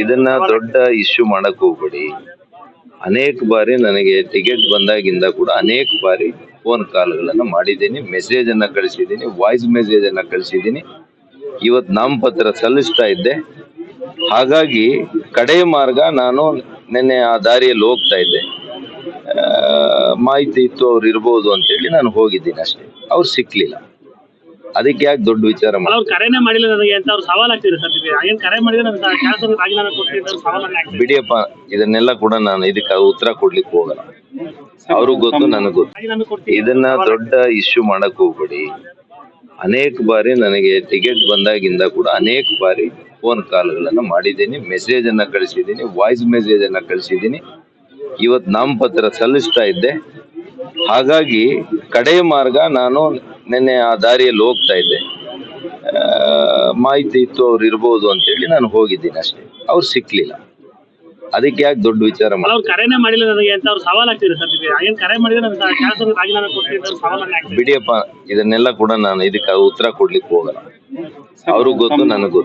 ಇದನ್ನ ದೊಡ್ಡ ಇಶ್ಯೂ ಮಾಡಕ್ ಹೋಗ್ಬೇಡಿ. ಅನೇಕ ಬಾರಿ ನನಗೆ ಟಿಕೆಟ್ ಬಂದಾಗಿಂದ ಕೂಡ ಅನೇಕ ಬಾರಿ ಫೋನ್ ಕಾಲ್ಗಳನ್ನ ಮಾಡಿದ್ದೀನಿ ಮೆಸೇಜ್ ಅನ್ನ ಕಳಿಸಿದ್ದೀನಿ ವಾಯ್ಸ್ ಮೆಸೇಜ್ ಅನ್ನ ಕಳಿಸಿದ್ದೀನಿ. ಇವತ್ತು ನಾಮಪತ್ರ ಸಲ್ಲಿಸ್ತಾ ಇದ್ದೆ. ಹಾಗಾಗಿ ಕಡೆ ಮಾರ್ಗ ನಾನು ನಿನ್ನೆ ಆ ದಾರಿಯಲ್ಲಿ ಹೋಗ್ತಾ ಇದ್ದೆ. ಮಾಹಿತಿ ಇತ್ತು, ಅವ್ರು ಇರ್ಬೋದು ಅಂತೇಳಿ ನಾನು ಹೋಗಿದ್ದೀನಿ ಅಷ್ಟೇ. ಅವ್ರು ಸಿಕ್ಲಿಲ್ಲ. ಅದಕ್ಕೆ ಯಾಕೆ ದೊಡ್ಡ ವಿಚಾರ ಅಲ್ಲ, ಮಾಡಿ ಅವ್ರು ಕರೆನೇ ಮಾಡಿಲ್ಲ ನನಗೆ ಅಂತ ಅವ್ರು ಸವಾಲ್ ಆಗ್ತಿದೆ ಸರ್ ನಿಮಗೆ ಕರೆ ಮಾಡಿದ್ರೆ ನನ್ನ ಕೆಲಸ ರಾಜೀನಾಮೆ ಕೊಡ್ತೀನಿ ಅಂತ ಸವಾಲ್ ಆಗ್ತಿದೆ ಬಿಡಿಯಪ್ಪ ಇದನ್ನೆಲ್ಲ ಕೂಡ ನಾನು ಇದಕ್ಕೆ ಉತ್ತರ ಕೊಡ್ಲಿಕ್ಕೆ ಹೋಗಲ್ಲ. ಅವ್ರಿಗೂ ಗೊತ್ತು ನನಗ್ ಗೊತ್ತು. ಇದನ್ನ ದೊಡ್ಡ ಇಶ್ಯೂ ಮಾಡಕ್ ಹೋಗ್ಬೇಡಿ. ಅನೇಕ ಬಾರಿ ನನಗೆ ಟಿಕೆಟ್ ಬಂದಾಗಿಂದ ಕೂಡ ಅನೇಕ ಬಾರಿ ಫೋನ್ ಕಾಲ್ಗಳನ್ನ ಮಾಡಿದ್ದೀನಿ ಮೆಸೇಜ್ ಅನ್ನ ಕಳಿಸಿದ್ದೀನಿ ವಾಯ್ಸ್ ಮೆಸೇಜ್ ಅನ್ನ ಕಳಿಸಿದ್ದೀನಿ. ಇವತ್ತು ನಾಮಪತ್ರ ಸಲ್ಲಿಸ್ತಾ ಇದ್ದೆ. ಹಾಗಾಗಿ ಕಡೆ ಮಾರ್ಗ ನಾನು ನಿನ್ನೆ ಆ ದಾರಿಯಲ್ಲಿ ಹೋಗ್ತಾ ಇದ್ದೆ. ಆ, ಮಾಹಿತಿ ಇತ್ತು ಅವ್ರು ಇರ್ಬೋದು ಅಂತೇಳಿ ನಾನು ಹೋಗಿದ್ದೀನಿ ಅಷ್ಟೇ. ಅವ್ರು ಸಿಕ್ಲಿಲ್ಲ. ಅದಕ್ಕೆ ಯಾಕೆ ದೊಡ್ಡ ವಿಚಾರ ಅಂತ ಅಂತ ಬಿಡಿಯಪ್ಪ ಇದನ್ನೆಲ್ಲ ಕೂಡ ನಾನು ಇದಕ್ಕೆ ಉತ್ತರ ಕೊಡ್ಲಿಕ್ಕೆ ಹೋಗಲ್ಲ. ಅವ್ರಿಗೂ ಗೊತ್ತು ನನಗೆ ಗೊತ್ತು.